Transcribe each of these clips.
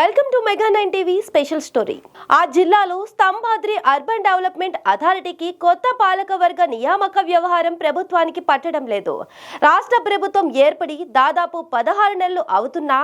Welcome to mega nine TV special story. ఆ జిల్లాలో Stambhadri urban development అథారిటీకి కొత్త పాలకవర్గ నియామక వ్యవహారం ప్రభుత్వానికి పట్టడం లేదు. రాష్ట్ర ప్రభుత్వం ఏర్పడి దాదాపు పదహారు నెలలు అవుతున్నా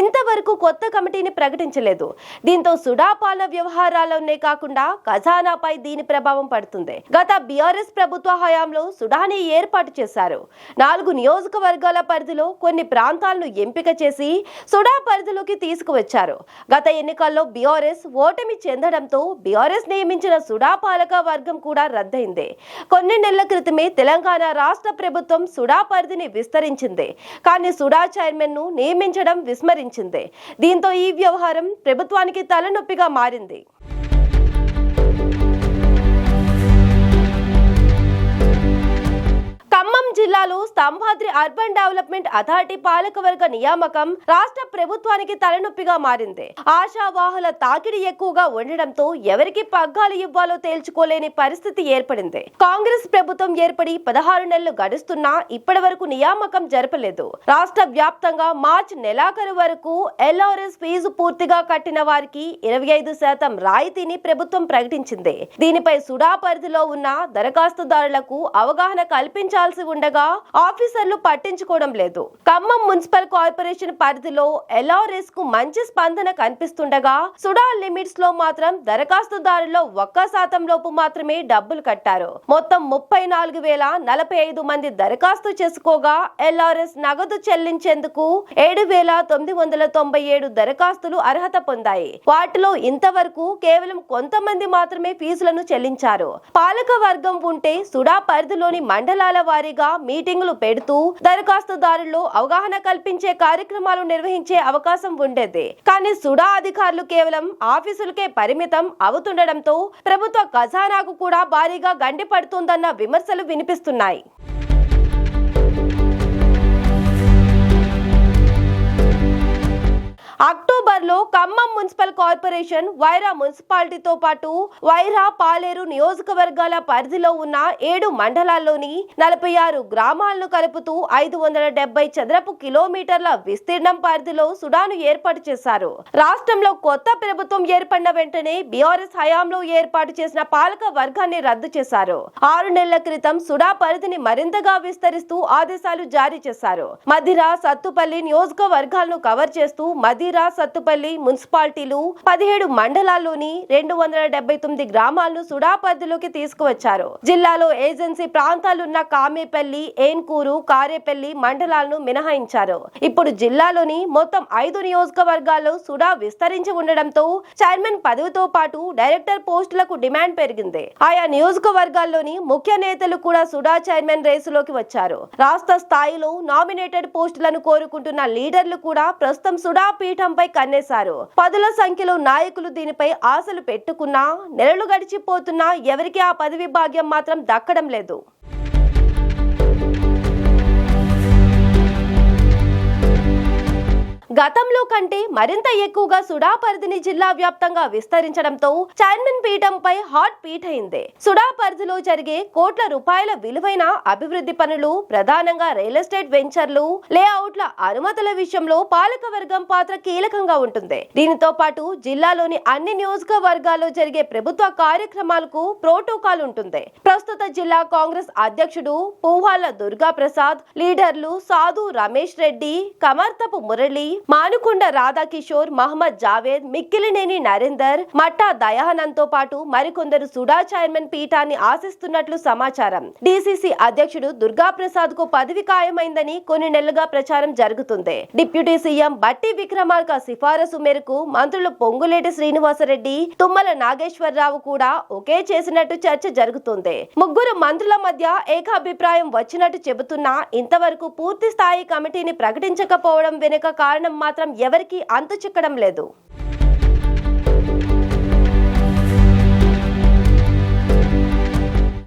ఇంతవరకు కొత్త కమిటీని ప్రకటించలేదు. దీంతో సుడాపాలన వ్యవహారాలనే కాకుండా ఖజానాపై దీని ప్రభావం పడుతుంది. గత బీఆర్ఎస్ ప్రభుత్వ హయాంలో సుడాని ఏర్పాటు చేశారు. నాలుగు నియోజకవర్గాల పరిధిలో కొన్ని ప్రాంతాలను ఎంపిక చేసి సుడా పరిధిలోకి తీసుకువచ్చారు. గత ఎన్నికల్లో బీఆర్ఎస్ ఓటమి చెందడంతో బీఆర్ఎస్ నియమించిన సుడా పాలక వర్గం కూడా రద్దయింది. కొన్ని నెలల క్రితమే తెలంగాణ రాష్ట్ర ప్రభుత్వం సుడా పరిధిని విస్తరించింది. కానీ సుడా చైర్మన్ను నియమించడం విస్మరించింది. దీంతో ఈ వ్యవహారం ప్రభుత్వానికి తలనొప్పిగా మారింది. జిల్లాలో స్తంభాద్రి అర్బన్ డెవలప్మెంట్ అథారిటీ పాలకవర్గ నియామకం రాష్ట్ర ప్రభుత్వానికి తలనొప్పిగా మారింది. ఆశావాహుల తాకిడి ఎక్కువగా ఉండడంతో ఎవరికి పగ్గాలు ఇవ్వాలో తేల్చుకోలేని పరిస్థితి ఏర్పడింది. కాంగ్రెస్ ప్రభుత్వం ఏర్పడి పదహారు నెలలు గడుస్తున్నా ఇప్పటి వరకు నియామకం జరపలేదు. రాష్ట్ర వ్యాప్తంగా మార్చి నెలాఖరు వరకు ఎల్ఆర్ఎస్ ఫీజు పూర్తిగా కట్టిన వారికి ఇరవై ఐదు శాతం రాయితీని ప్రభుత్వం ప్రకటించింది. దీనిపై సుడా పరిధిలో ఉన్న దరఖాస్తుదారులకు అవగాహన కల్పించాల్సి ఉండగా ఆఫీసర్లు పట్టించుకోవడం లేదు. ఖమ్మం మున్సిపల్ కార్పొరేషన్ పరిధిలో ఎల్ఆర్ఎస్కు మంచి స్పందన కనిపిస్తుండగా సుడా లిమిట్స్లో మాత్రం దరఖాస్తుదారుల్లో ఒక్క శాతం లోపు మాత్రమే డబ్బులు కట్టారు. మొత్తం ముప్పై నాలుగు వేల నలభై ఐదు మంది దరఖాస్తు చేసుకోగా ఎల్ఆర్ఎస్ నగదు చెల్లించేందుకు ఏడు వేల తొమ్మిది వందల తొంభై ఏడు దరఖాస్తులు అర్హత పొందాయి. వాటిలో ఇంతవరకు కేవలం కొంతమంది మాత్రమే ఫీజులను చెల్లించారు. పాలక వర్గం ఉంటే సుడా పరిధిలోని మండలాల వారీగా మీటింగులు పెడుతూ దరఖాస్తుదారుల్లో అవగాహన కల్పించే కార్యక్రమాలు నిర్వహించే అవకాశం ఉండేది. కానీ సుడా అధికారులు కేవలం ఆఫీసులకే పరిమితం అవుతుండడంతో ప్రభుత్వ ఖజానాకు కూడా భారీగా గండి పడుతుందన్న విమర్శలు వినిపిస్తున్నాయి. ఖమ్మం మున్సిపల్ కార్పొరేషన్ వైరా మున్సిపాలిటీతో పాటు వైరా పాలేరు నియోజకవర్గాల పరిధిలో ఉన్న ఏడు మండలాల్లోని నలభై ఆరు గ్రామాలను కలుపుతూ ఐదు వందల డెబ్బై చదరపు కిలోమీటర్ల విస్తీర్ణం పరిధిలో సుడాను ఏర్పాటు చేశారు. రాష్ట్రంలో కొత్త ప్రభుత్వం ఏర్పడిన వెంటనే బీఆర్ఎస్ హయాంలో ఏర్పాటు చేసిన పాలక వర్గాన్ని రద్దు చేశారు. ఆరు నెలల క్రితం సుడా పరిధిని మరింతగా విస్తరిస్తూ ఆదేశాలు జారీ చేశారు. మదిరా సత్తుపల్లి నియోజకవర్గాలను కవర్ చేస్తూ మదిరా సత్తుపల్లి మున్సిపాలిటీలు పదిహేడు మండలాల్లోని రెండు వందల డెబ్బై తొమ్మిది గ్రామాలను సుడా పరిధిలోకి తీసుకువచ్చారు. జిల్లాలో ఏజెన్సీ ప్రాంతాలున్న కామేపల్లి ఏన్కూరు కారేపల్లి మండలాలను మినహాయించారు. ఇప్పుడు జిల్లాలోని మొత్తం ఐదు నియోజకవర్గాల్లో సుడా విస్తరించి ఉండడంతో చైర్మన్ పదవితో పాటు డైరెక్టర్ పోస్టులకు డిమాండ్ పెరిగింది. ఆయా నియోజకవర్గాల్లోని ముఖ్య నేతలు కూడా సుడా చైర్మన్ రేసులోకి వచ్చారు. రాష్ట్ర స్థాయిలో నామినేటెడ్ పోస్టులను కోరుకుంటున్న లీడర్లు కూడా ప్రస్తుతం సుడా పీఠంపై కన్నేశారు. పదుల సంఖ్యలో నాయకులు దీనిపై ఆశలు పెట్టుకున్నా నెలలు గడిచిపోతున్నా ఎవరికి ఆ పదవి భాగ్యం మాత్రం దక్కడం లేదు. గతంలో కంటే మరింత ఎక్కువగా సుడా పరిధిని జిల్లా వ్యాప్తంగా విస్తరించడంతో చైర్మన్ పీఠంపై హాట్ పీట్ అయింది సుడా పరిధిలో జరిగే కోట్ల రూపాయల విలువైన అభివృద్ధి పనులు ప్రధానంగా రియల్ ఎస్టేట్ వెంచర్లు లేఅవుట్ల అనుమతుల విషయంలో పాలక వర్గం పాత్ర కీలకంగా ఉంటుంది. దీనితో పాటు జిల్లాలోని అన్ని నియోజకవర్గాల్లో జరిగే ప్రభుత్వ కార్యక్రమాలకు ప్రోటోకాల్ ఉంటుంది. ప్రస్తుత జిల్లా కాంగ్రెస్ అధ్యక్షుడు పువ్వాల దుర్గా ప్రసాద్ లీడర్లు సాధు రమేష్ రెడ్డి కమర్తపు మురళి మానుకొండ రాధాకిషోర్ మహమ్మద్ జావేద్ మిక్కిలినేని నరేందర్ మట్టా దయానంద్తో పాటు మరికొందరు సుడా చైర్మన్ పీఠాన్ని ఆశిస్తున్నట్లు సమాచారం. డిసిసి అధ్యక్షుడు దుర్గా ప్రసాద్కు పదవి ఖాయమైందని కొన్ని నెలలుగా ప్రచారం జరుగుతుంది. డిప్యూటీ సీఎం బట్టి విక్రమార్క సిఫారసు మేరకు మంత్రులు పొంగులేటి శ్రీనివాసరెడ్డి తుమ్మల నాగేశ్వరరావు కూడా ఒకే చేసినట్టు చర్చ జరుగుతుంది. ముగ్గురు మంత్రుల మధ్య ఏకాభిప్రాయం వచ్చినట్టు చెబుతున్నా ఇంతవరకు పూర్తి స్థాయి కమిటీని ప్రకటించకపోవడం వెనుక కారణం మాత్రం ఎవరికీ అంతు చిక్కడం లేదు.